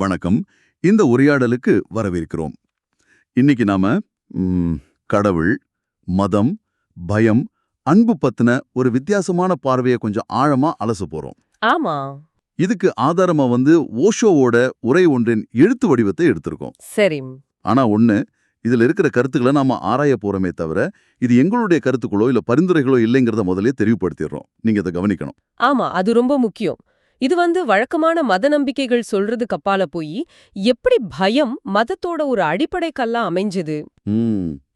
வணக்கம். இந்த உரையாடலுக்கு வரவேற்கிறோம். இன்னைக்கு நாம கடவுள் மதம் பயம் அன்பு பத்தின ஒரு வித்தியாசமான பார்வையை கொஞ்சம் ஆழமா அலச போறோம். ஆமா. இதுக்கு ஆதாரமா வந்து ஓஷோவோட உரை ஒன்றின் எழுத்து வடிவத்தை எடுத்திருக்கோம். சரி. ஆனா ஒண்ணு இதுல இருக்கிற கருத்துக்களை நாம ஆராய போறோமே தவிர இது எங்களுடைய கருத்துக்களோ இல்ல பரிந்துரைகளோ இல்லைங்கிறத முதல்லயே தெளிவுபடுத்திடுறோம். நீங்க இதை கவனிக்கணும். ஆமா அது ரொம்ப முக்கியம். இது வந்து வழக்கமான மத நம்பிக்கைகள் சொல்றதுக்கு அப்பால போய் எப்படி பயம் மதத்தோட ஒரு அடிப்படை கல்லா அமைஞ்சது?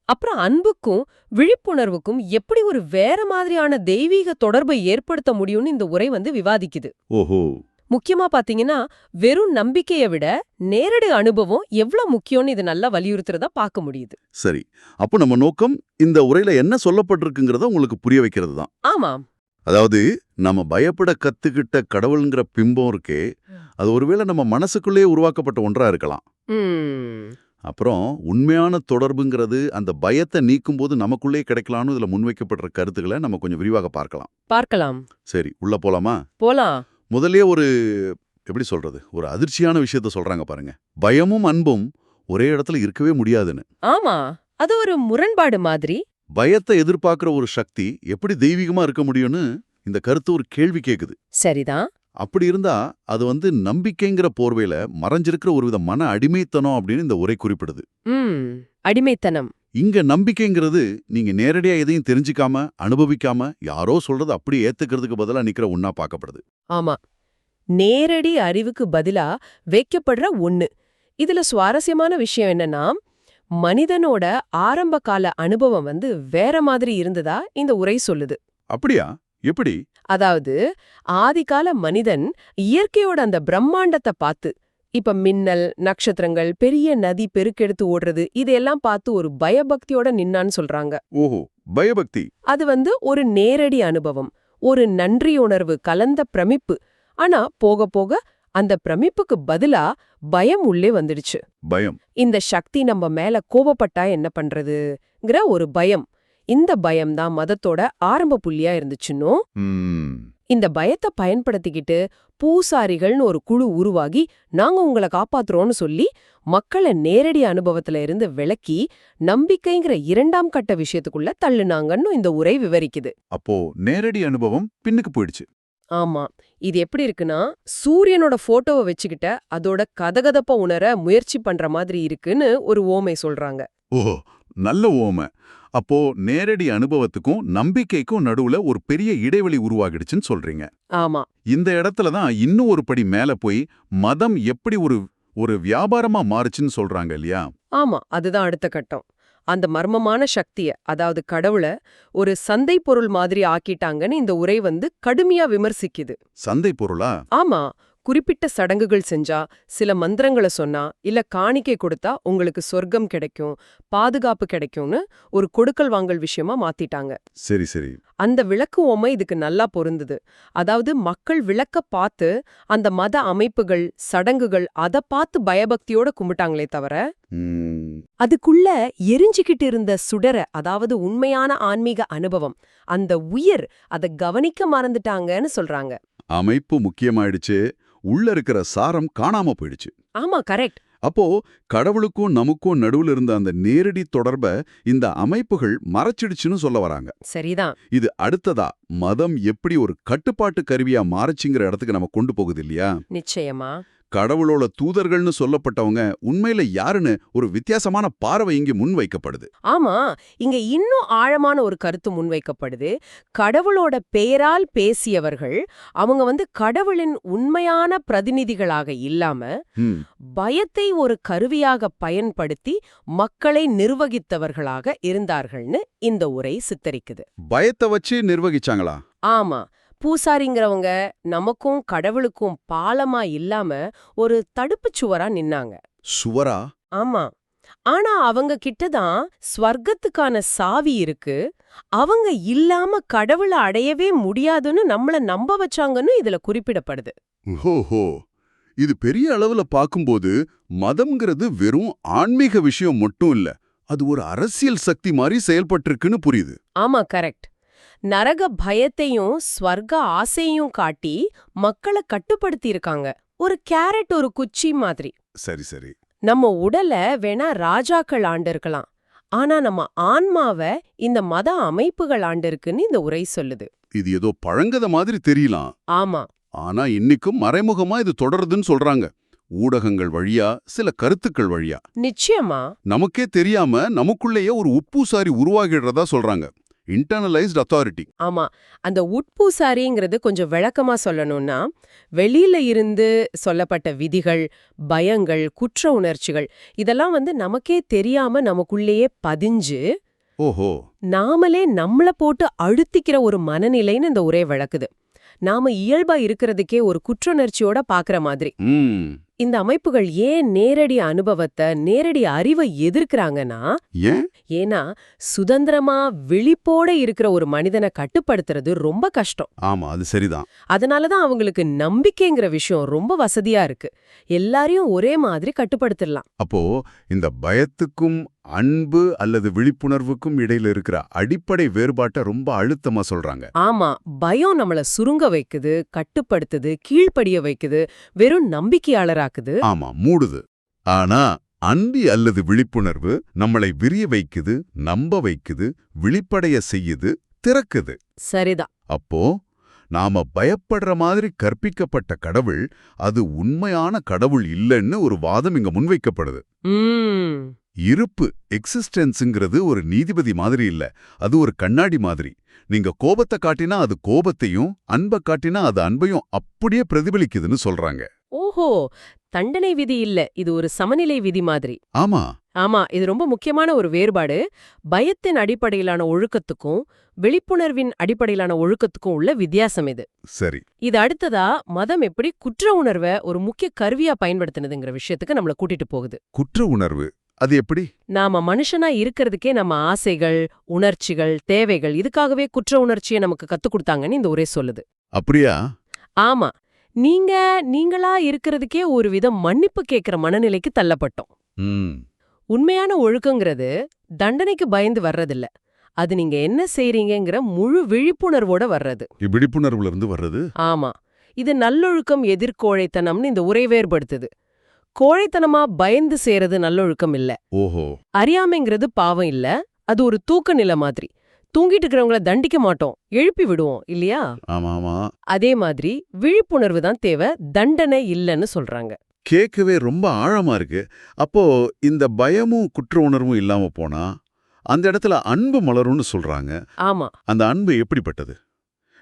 அப்புறம் அன்புக்கும் விழிப்புணர்வுக்கும் எப்படி ஒரு வேற மாதிரியான தெய்வீக தொடர்பை ஏற்படுத்த முடியும்னு இந்த உரை வந்து விவாதிக்குது. ஓஹோ. முக்கியமா பாத்தீங்கன்னா வெறும் நம்பிக்கையை விட நேரடி அனுபவம் எவ்வளவு முக்கியம்னு இது நல்லா வலியுறுத்துறதா பார்க்க முடியுது. சரி. அப்போ நம்ம நோக்கம் இந்த உரையில என்ன சொல்லப்பட்டிருக்குங்கிறத உங்களுக்கு புரிய வைக்கிறது தான் ஆமா அதாவது நம்ம பயப்பட கத்துக்கிட்ட கடவுளுங்கிற பிம்பம் இருக்கே அது ஒருவேளை நம்ம மனசுக்குள்ளேயே உருவாக்கப்பட்ட ஒன்றா இருக்கலாம். அப்புறம் உண்மையான தொடர்புங்கிறது அந்த பயத்தை நீக்கும்போது நமக்குள்ளே கிடைக்கலாம்னு இதுல முன்வைக்கப்படுற கருத்துக்களை நம்ம கொஞ்சம் விரிவாக பார்க்கலாம். பார்க்கலாம். சரி உள்ள போலாமா? போலாம். முதல்லயே ஒரு எப்படி சொல்றது ஒரு அதிர்ச்சியான விஷயத்த சொல்றாங்க பாருங்க. பயமும் அன்பும் ஒரே இடத்துல இருக்கவே முடியாதுன்னு. ஆமா அது ஒரு முரண்பாடு மாதிரி. பயத்தை எதிர்பார்க்கிற ஒரு சக்தி எப்படி தெய்வீகமா இருக்க முடியும்னு இந்த கருத்து ஒரு கேள்வி கேக்குது. சரிதான் அப்படி இருந்தா அது வந்து நம்பிக்கைங்கிற போர்வையில மறைஞ்சிருக்கிற ஒருவித மன அடிமைத்தனம் அப்படின்னு இந்த உரை குறிப்பிடுது. அடிமைத்தனம். இங்க நம்பிக்கைங்கிறது நீங்க நேரடியா எதையும் தெரிஞ்சுக்காம அனுபவிக்காம யாரோ சொல்றது அப்படியே ஏத்துக்கிறதுக்கு பதிலா நிக்கிற ஒன்னா பார்க்கப்படுது. ஆமா. நேரடி அறிவுக்கு பதிலா வைக்கப்படுற ஒண்ணு. இதுல சுவாரஸ்யமான விஷயம் என்னன்னா மனிதனோட ஆரம்ப கால அனுபவம் வந்து வேற மாதிரி இருந்ததா இந்த உரை சொல்லுது. அப்படியா? எப்படி? அதாவது ஆதிகால மனிதன் இயற்கையோட அந்த பிரம்மாண்டத்தை பார்த்து இப்ப மின்னல் நட்சத்திரங்கள் பெரிய நதி பெருக்கெடுத்து ஓடுறது இதையெல்லாம் பார்த்து ஒரு பயபக்தியோட நின்னான்னு சொல்றாங்க. ஓஹோ பயபக்தி. அது வந்து ஒரு நேரடி அனுபவம் ஒரு நன்றியுணர்வு கலந்த பிரமிப்பு. ஆனா போக போக அந்த பிரமிப்புக்கு பதிலா பயம் உள்ளே வந்துடுச்சு. பயம். இந்த சக்தி நம்ம மேல கோபப்பட்டா என்ன பண்றதுங்கிற ஒரு பயம். இந்த பயம்தான் மதத்தோட ஆரம்ப புள்ளியா இருந்துச்சுன்னோ? இந்த பயத்தை பயன்படுத்திக்கிட்டு பூசாரிகள்னு ஒரு குழு உருவாகி நாங்க உங்களை காப்பாத்துறோம்னு சொல்லி மக்களை நேரடி அனுபவத்துல இருந்து விலக்கி நம்பிக்கைங்கிற இரண்டாம் கட்ட விஷயத்துக்குள்ள தள்ளுனாங்கன்னு இந்த உரை விவரிக்குது. அப்போ நேரடி அனுபவம் பின்னுக்கு போயிடுச்சு. ஆமா. இது எப்படி இருக்குன்னா சூரியனோட போட்டோவை வச்சுக்கிட்ட அதோட கதகதப்ப உணர முயற்சி பண்ற மாதிரி இருக்குன்னு ஒரு ஓமை சொல்றாங்க. ஓஹோ. நல்ல ஓமை. அப்போ நேரடி அனுபவத்துக்கும் நம்பிக்கைக்கும் நடுவுல ஒரு பெரிய இடைவெளி உருவாகிடுச்சுன்னு சொல்றீங்க. ஆமா. இந்த இடத்துல தான் இன்னும் ஒரு படி மேல போய் மதம் எப்படி ஒரு ஒரு வியாபாரமா மாறுச்சுன்னு சொல்றாங்க இல்லையா? ஆமா அதுதான் அடுத்த கட்டம். அந்த மர்மமான சக்திய அதாவது கடவுளை ஒரு சந்தை பொருள் மாதிரி ஆக்கிட்டாங்கன்னு இந்த உரை வந்து கடுமையா விமர்சிக்குது. சந்தை பொருளா? ஆமா குறிப்பிட்ட சடங்குகள் செஞ்சா சில மந்திரங்களை சொன்னா இல்ல காணிக்கை கொடுத்தா உங்களுக்கு சொர்க்கம் கிடைக்கும் பாதுகாப்பு கிடைக்கும்னு ஒரு கொடுக்கல் வாங்கல் விஷயமா மாத்திட்டாங்க. சரி சரி. அந்த விளக்கு ஓமை இதுக்கு நல்லா பொருந்துது. அதாவது மக்கள் விளக்க பார்த்து அந்த மத அமைப்புகள் சடங்குகள் அத பார்த்து பயபக்தியோட கும்பிட்டாங்களே தவிர அதுக்குள்ள எரிஞ்சுகிட்டு இருந்த சுடர அதாவது உண்மையான ஆன்மீக அனுபவம் அந்த உயிர் அத கவனிக்க மறந்துட்டாங்கன்னு சொல்றாங்க. அமைப்பு முக்கியமாயிடுச்சு. உள்ள இருக்கிற சாரம் காணாம போயிடுச்சு. ஆமா கரெக்ட் அப்போ கடவுளுக்கும் நமக்கும் நடுவுல இருந்த அந்த நேரடி தொடர்பை இந்த அமைப்புகள் மறைச்சிடுச்சுன்னு சொல்ல வராங்க. சரிதான். இது அடுத்ததா மதம் எப்படி ஒரு கட்டுப்பாட்டு கருவியா மாறுச்சுங்கிற இடத்துக்கு நம்ம கொண்டு போகுது இல்லையா? நிச்சயமா. கடவுளோட தூதர்கள்னு சொல்லப்பட்டவங்க உண்மையில யாருன்னு ஒரு வித்தியாசமான பார்வை இங்கே முன்வைக்கப்படுது. ஆமா இங்க இன்னும் ஆழமான ஒரு கருத்து முன்வைக்கப்படுது. கடவுளோட பெயரால் பேசியவர்கள் அவங்க வந்து கடவுளின் உண்மையான பிரதிநிதிகளாக இல்லாம பயத்தை ஒரு கருவியாக பயன்படுத்தி மக்களை நிர்வகித்தவர்களாக இருந்தார்கள்னு இந்த உரை சித்தரிக்குது. பயத்தை வச்சு நிர்வகிச்சாங்களா? ஆமா பூசாரிங்கிறவங்க நமக்கும் கடவுளுக்கும் பாலமா இல்லாம ஒரு தடுப்புச் சுவரா நின்னாங்க. சுவரா? ஆமா. ஆனா அவங்க கிட்டதான் ஸ்வர்க்கத்துக்கான சாவி இருக்கு. அவங்க இல்லாம கடவுளை அடையவே முடியாதுன்னு நம்மள நம்ப வச்சாங்கன்னு இதுல குறிப்பிடப்படுது. ஓஹோ. இது பெரிய அளவுல பார்க்கும்போது மதம்ங்கிறது வெறும் ஆன்மீக விஷயம் மட்டும் இல்ல அது ஒரு அரசியல் சக்தி மாதிரி செயல்பட்டிருக்குன்னு புரியுது. ஆமா கரெக்ட். நரக பயத்தையும் ஸ்வர்க ஆசையும் காட்டி மக்களை கட்டுப்படுத்தி இருக்காங்க ஒரு கேரட் ஒரு குச்சி மாதிரி. சரி சரி. நம்ம உடல வேணா ராஜாக்கள் ஆண்டிருக்கலாம். ஆனா நம்ம ஆன்மாவ இந்த மத அமைப்புகள் ஆண்டிருக்குன்னு இந்த உரை சொல்லுது. இது ஏதோ பழங்கத மாதிரி தெரியலாம். ஆமா. ஆனா இன்னைக்கும் மறைமுகமா இது தொடருதுன்னு சொல்றாங்க. ஊடகங்கள் வழியா சில கருத்துக்கள் வழியா. நிச்சயமா. நமக்கே தெரியாம நமக்குள்ளேயே ஒரு உப்பூசாரி உருவாகிடுறதா சொல்றாங்க. இன்டர்னலைஸ்ட் அத்தாரிட்டி ஆமா. அந்த உட்பூசாரிங்கிறது கொஞ்சம் விளக்கமா சொல்லணும்னா வெளியில இருந்து சொல்லப்பட்ட விதிகள் பயங்கள் குற்ற உணர்ச்சிகள் இதெல்லாம் வந்து நமக்கே தெரியாம நமக்குள்ளேயே பதிஞ்சு ஓஹோ. நாமளே நம்மள போட்டு அழுத்திக்கிற ஒரு மனநிலைன்னு இந்த உரை விளக்குது. நாம இயல்பா இருக்கிறதுக்கே ஒரு குற்றுணர்ச்சியோட பாக்குற மாதிரி. இந்த அமைப்புகள் ஏன் நேரடி அனுபவத்தை நேரடி அறிவை எதிர்க்கறாங்கன்னா ஏன்? ஏன்னா சுதந்திரமா விழிப்போட இருக்கிற ஒரு மனிதனை கட்டுப்படுத்துறது ரொம்ப கஷ்டம். ஆமா அது சரிதான். அதனாலதான் அவங்களுக்கு நம்பிக்கைங்கிற விஷயம் ரொம்ப வசதியா இருக்கு. எல்லாரையும் ஒரே மாதிரி கட்டுப்படுத்திடலாம். அப்போ இந்த பயத்துக்கும் அன்பு அல்லது விழிப்புணர்வுக்கும் இடையில இருக்கிற அடிப்படை வேறுபாட்டை ரொம்ப அழுத்தமா சொல்றாங்க. ஆமா பயம் நம்மள சுருங்க வைக்குது கட்டுப்படுத்துது கீழ்ப்படிய வைக்குது வெறும் நம்பிக்கையாளராக்குது ஆமா மூடுது. ஆனா அன்பி அல்லது விழிப்புணர்வு நம்மளை விரிய வைக்குது நம்ப வைக்குது விழிப்படைய செய்யுது திறக்குது. சரிதான். அப்போ நாம பயப்படுற மாதிரி கற்பிக்கப்பட்ட கடவுள் அது உண்மையான கடவுள் இல்லைன்னு ஒரு வாதம் இங்க முன்வைக்கப்படுது. இருப்பு எக்ஸிஸ்டன்ஸுங்கிறது ஒரு நீதிபதி மாதிரி இல்ல அது ஒரு கண்ணாடி மாதிரி. நீங்க கோபத்தை காட்டினா அது கோபத்தையும் அன்பை காட்டினா அது அன்பையும் அப்படியே பிரதிபலிக்குதுன்னு சொல்றாங்க. ஓஹோ தண்டனை விதி இல்ல. இது ஒரு சமநிலை விதி மாதிரி. ஆமா. ஆமா இது ரொம்ப முக்கியமான ஒரு வேறுபாடு. பயத்தின் அடிப்படையிலான ஒழுக்கத்துக்கும் விழிப்புணர்வின் அடிப்படையிலான ஒழுக்கத்துக்கும் உள்ள வித்தியாசம் இது. சரி. இது அடுத்ததா மதம் எப்படி குற்ற உணர்வை ஒரு முக்கிய கருவியா பயன்படுத்தினதுங்கிற விஷயத்துக்கு நம்மள கூட்டிட்டு போகுது. குற்ற உணர்வு அது எப்படி? நாம மனுஷனா இருக்கிறதுக்கே நம்ம ஆசைகள் உணர்ச்சிகள் தேவைகள் இதுக்காகவே குற்ற உணர்ச்சியை நமக்கு கத்துக் கொடுத்தாங்கன்னு இந்த உரை சொல்லுது. அப்படியா? ஆமா. நீங்க நீங்களா இருக்கிறதுக்கே ஒரு விதம் மன்னிப்பு கேட்கிற மனநிலைக்கு தள்ளப்பட்டோம். உண்மையான ஒழுக்கங்கிறது தண்டனைக்கு பயந்து வர்றதில்ல. அது நீங்க என்ன செய்றீங்கங்கிற முழு விழிப்புணர்வோட வர்றது. விழிப்புணர்வுல இருந்து வர்றது? ஆமா. இது நல்லொழுக்கம் எதிர்கோழைத்தனம்னு இந்த உரை வேறுபடுத்துது. கோழைத்தனமா பயந்து செய்யறது நல்லொழுக்கம் இல்ல. ஓஹோ. அறியாமைங்கிறது பாவம் இல்ல. அது ஒரு தூக்க நிலை மாதிரி. தூங்கிட்டு இருக்கிறவங்கள தண்டிக்க மாட்டோம். எழுப்பி விடுவோம் இல்லையா? அதே மாதிரி விழிப்புணர்வு தான் தேவை தண்டனை இல்லைன்னு சொல்றாங்க. கேட்கவே ரொம்ப ஆழமா இருக்கு. அப்போ இந்த பயமும் குற்ற உணர்வும் இல்லாம போனா அந்த இடத்துல அன்பு மலரும்னு சொல்றாங்க. ஆமா. அந்த அன்பு எப்படிப்பட்டது?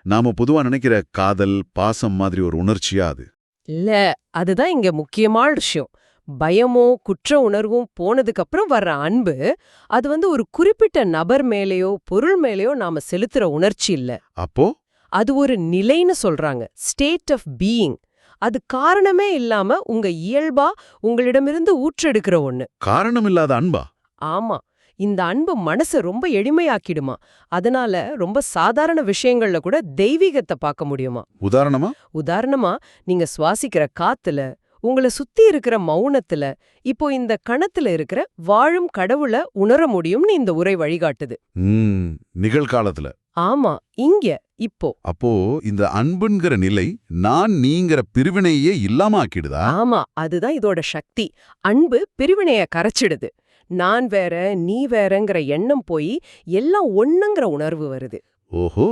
நாம பொதுவா நினைக்கிற காதல் பாசம் மாதிரி ஒரு உணர்ச்சியா அது? இல்ல அதுதான் இங்க முக்கியமான விஷயம். பயமோ குற்ற உணர்வும் போனதுக்கு அப்புறம் வர்ற அன்பு அது வந்து ஒரு குறிப்பிட்ட நபர் மேலேயோ பொருள் மேலேயோ நாம செலுத்துற உணர்ச்சி இல்ல. அப்போ? அது ஒரு நிலைன்னு சொல்றாங்க. ஸ்டேட் ஆஃப் பீயிங் அது காரணமே இல்லாம உங்க இயல்பா உங்களிடமிருந்து ஊற்றெடுக்கிற ஒண்ணு. காரணமில்லாத அன்பா? ஆமா. இந்த அன்பு மனசை ரொம்ப எளிமையாக்கிடுமா. அதனால ரொம்ப சாதாரண விஷயங்கள்ல கூட தெய்வீகத்தை பார்க்க முடியுமா? உதாரணமா? உதாரணமா நீங்க சுவாசிக்கிற காத்துல உங்கள சுத்தி இருக்கிற மௌனத்துல இப்போ இந்த கணத்துல இருக்கிற வாழும் கடவுள உணர முடியும்னு இந்த உரை வழிகாட்டுது. நிகழ்காலத்துல. ஆமா இங்க இப்போ. அப்போ இந்த அன்புங்கிற நிலை நான் நீங்கிற பிரிவினையே இல்லாம ஆக்கிடுதா ஆமா அதுதான் இதோட சக்தி. அன்பு பிரிவினைய கரைச்சிடுது. நான் வேற நீ வேறங்கிற எண்ணம் போய் எல்லாம் ஒண்ணுங்கிற உணர்வு வருது. ஓஹோ!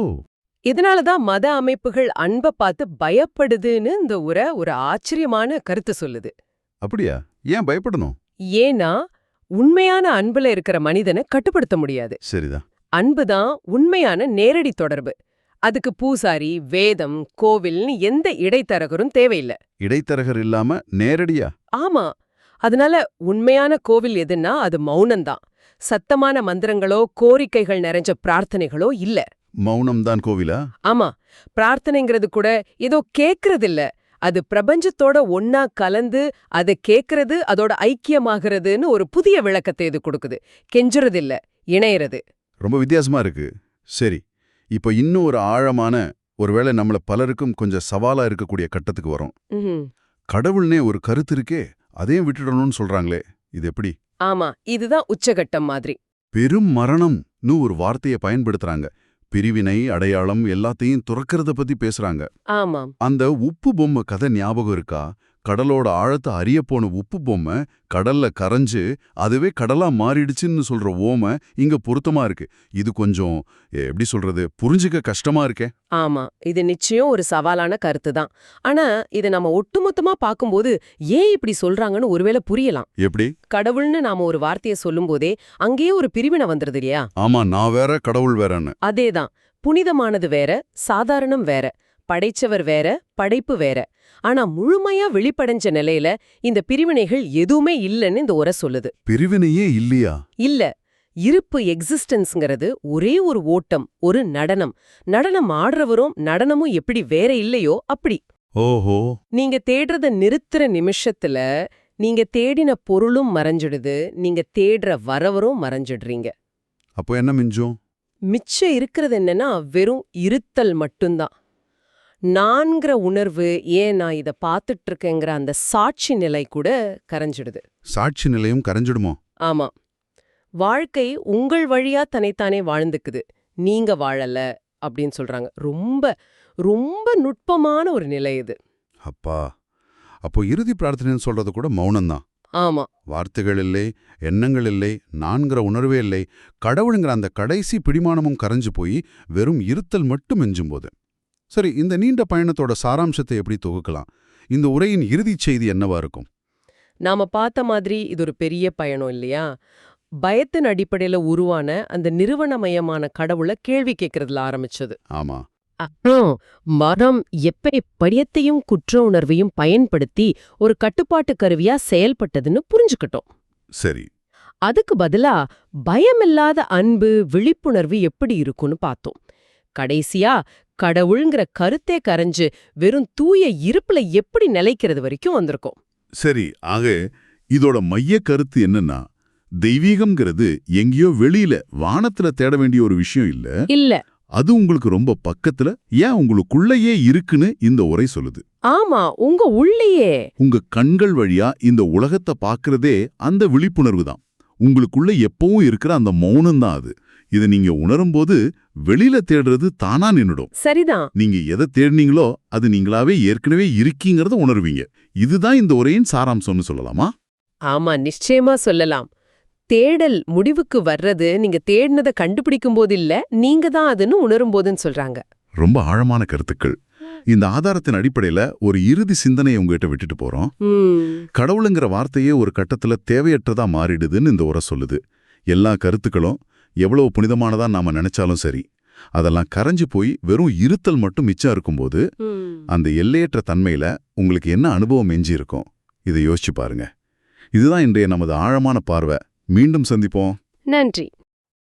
இதனாலதான் மத அமைப்புகள் அன்பை பார்த்து பயப்படுதுன்னு இந்த உரை ஒரு ஆச்சரியமான கருத்து சொல்லுது. அப்படியா? ஏன் பயப்படணும்? ஏன்னா உண்மையான அன்புல இருக்கிற மனிதனை கட்டுப்படுத்த முடியாது. சரிதான். அன்புதான் உண்மையான நேரடி தொடர்பு. அதுக்கு பூசாரி வேதம் கோவில்னு எந்த இடைத்தரகரும் தேவையில்ல. இடைத்தரகர் இல்லாம நேரடியா? ஆமா. அதனால உண்மையான கோவில் எதுன்னா அது மௌனம்தான். சத்தமான மந்திரங்களோ கோரிக்கைகள் நிறைஞ்ச பிரார்த்தனைகளோ இல்ல. மௌனம்தான் கோவிலா? ஆமா. பிரார்த்தனைங்கிறது கூட ஏதோ கேக்குறதில்ல. அது பிரபஞ்சத்தோட ஒன்னா கலந்து அதை கேக்குறது அதோட ஐக்கியமாகிறதுன்னு ஒரு புதிய விளக்கத்தை இது கொடுக்குது. கெஞ்சுறதில்ல இணையறது. ரொம்ப வித்தியாசமா இருக்கு. சரி இப்போ இன்னும் ஒரு ஆழமான ஒருவேளை நம்மள பலருக்கும் கொஞ்சம் சவாலா இருக்கக்கூடிய கட்டத்துக்கு வரும். கடவுள்னே ஒரு கருத்து இருக்கே அதையும் விட்டுடணும்னு சொல்றாங்களே இது எப்படி? ஆமா இதுதான் உச்சகட்டம் மாதிரி. பெரும் மரணம்னு ஒரு வார்த்தையை பயன்படுத்துறாங்க. பிரிவினை அடையாளம் எல்லாத்தையும் துறக்கிறத பத்தி பேசுறாங்க. ஆமாம். அந்த உப்பு பொம்மை கதை ஞாபகம் இருக்கா? கடலோட ஆழத்தை அறிய போன உப்பு பொம்மை கடல்ல கரைஞ்சு அதுவே கடலா மாறிடுச்சுன்னு சொல்ற ஓமை இங்க பொருத்தமா இருக்கு. இது கொஞ்சம் எப்படி சொல்றது புரிஞ்சுக்க கஷ்டமா இருக்கே. ஆமா இது நிச்சயம் ஒரு சவாலான கருத்து தான். ஆனா இதை நம்ம ஒட்டுமொத்தமா பார்க்கும்போது ஏன் இப்படி சொல்றாங்கன்னு ஒருவேளை புரியலாம். எப்படி? கடவுள்னு நாம ஒரு வார்த்தையை சொல்லும்போதே அங்கேயே ஒரு பிரிவினை வந்துருது இல்லையா? ஆமா நான் வேற கடவுள் வேறன்னு. அதேதான். புனிதமானது வேற சாதாரணம் வேற. படைச்சவர் வேற படைப்பு வேற. ஆனா முழுமையா வெளிப்படைஞ்ச நிலையில இந்த பிரிவினைகள் எதுவுமே இல்லைன்னு இந்த உரை சொல்லுது. பிரிவினையே இல்லையா? இல்ல. இருப்பு எக்ஸிஸ்டன்ஸ்ங்கிறது ஒரே ஒரு ஓட்டம் ஒரு நடனம். நடனம் ஆடுறவரும் நடனமும் எப்படி வேற இல்லையோ அப்படி. ஓஹோ. நீங்க தேடுறத நிறுத்துற நிமிஷத்துல நீங்க தேடின பொருளும் மறைஞ்சிடுது நீங்க தேடுற வரவரும் மறைஞ்சிடுறீங்க. அப்போ என்ன மிஞ்சும்? மிச்சம் இருக்கிறது என்னன்னா வெறும் இருத்தல் மட்டும்தான். நான்கிற உணர்வு ஏன் நான் இத பார்த்துட்டு இருக்கேங்கிற அந்த சாட்சி நிலை கூட கரைஞ்சிடுது. சாட்சி நிலையம் கரைஞ்சிடுமோ? ஆமா. வாழ்க்கை உங்கள் வழியா தன்னைத்தானே வாழ்ந்துக்குது. நீங்க வாழல அப்படின்னு சொல்றாங்க. ரொம்ப ரொம்ப நுட்பமான ஒரு நிலை இது. அப்பா அப்போ இறுதி பிரார்த்தனைன்னு சொல்றது கூட மௌனம்தான். ஆமா. வார்த்தைகள் இல்லை எண்ணங்கள் இல்லை நான்கிற உணர்வே இல்லை. கடவுளுங்கிற அந்த கடைசி பிடிமானமும் கரைஞ்சு போய் வெறும் இருத்தல் மட்டும் எஞ்சும் போது சரி இந்த நீண்ட பயணத்தோட சாராம்சத்தை எப்படி தொகுக்கலாம்? இந்த உரையின் இறுதிச் செய்தி என்னவா இருக்கும்? நாம பார்த்த மாதிரி இது ஒரு பெரிய பயணம் இல்லையா? பயத்தின் அடிப்படையில உருவான அந்த நிறுவனமயமான கடவுளை கேள்வி கேட்கறதுல ஆரம்பிச்சது. ஆமா. அப்புறம் மரம் எப்படி பயத்தையும் குற்ற உணர்வையும் பயன்படுத்தி ஒரு கட்டுப்பாட்டு கருவியா செயல்பட்டதுன்னு புரிஞ்சுக்கிட்டோம். சரி. அதுக்கு பதிலா பயமில்லாத அன்பு விழிப்புணர்வு எப்படி இருக்கும்னு பார்த்தோம். கடைசியா கடவுள்ங்கிற கருத்தே கரைஞ்சு வெறும் தூய இருப்புல எப்படி நிலைக்கிறது வரைக்கும் வந்திருக்கோம். சரி ஆக இதோட மைய கருத்து என்னன்னா தெய்வீகம்ங்கிறது எங்கேயோ வெளியில வானத்துல தேட வேண்டிய ஒரு விஷயம் இல்ல. இல்ல. அது உங்களுக்கு ரொம்ப பக்கத்துல ஏன் உங்களுக்குள்ளேயே இருக்குன்னு இந்த உரை சொல்லுது. ஆமா உங்க உள்ளேயே. உங்க கண்கள் வழியா இந்த உலகத்தை பார்க்கறதே அந்த விழிப்புணர்வு தான். உங்களுக்குள்ள எப்பவும் இருக்கிற அந்த மௌனம் தான் அது. இதை நீங்க உணரும்போது வெளியில தேடுறது தானா நின்னுடும். சரிதான். நீங்க எதை தேடினீங்களோ அது நீங்களாவே ஏற்கனவே இருக்கீங்கறத உணர்வீங்க. இதுதான் இந்த உரையின் சாராம்சம்னு சொல்லலாமா? ஆமா நிச்சயமா சொல்லலாம். தேடல் முடிவுக்கு வர்றது நீங்க தேடினதை கண்டுபிடிக்கும் போது இல்ல நீங்க தான் அதுன்னு உணரும் போதுன்னு சொல்றாங்க. ரொம்ப ஆழமான கருத்துக்கள். இந்த ஆதாரத்தின் அடிப்படையில ஒரு இறுதி சிந்தனையை உங்ககிட்ட விட்டுட்டு போறோம். கடவுளுங்கிற வார்த்தையே ஒரு கட்டத்துல தேவையற்றதா மாறிடுதுன்னு இந்த உரை சொல்லுது. எல்லா கருத்துக்களும் எவ்வளவு புனிதமானதா நாம நினைச்சாலும் சரி அதெல்லாம் கரைஞ்சு போய் வெறும் இருத்தல் மட்டும் மிச்சம் இருக்கும்போது. அந்த எல்லையற்ற தன்மையில உங்களுக்கு என்ன அனுபவம் எஞ்சி இருக்கும் இதை யோசிச்சு பாருங்க. இதுதான் இன்றைய நமது ஆழமான பார்வை. மீண்டும் சந்திப்போம். நன்றி.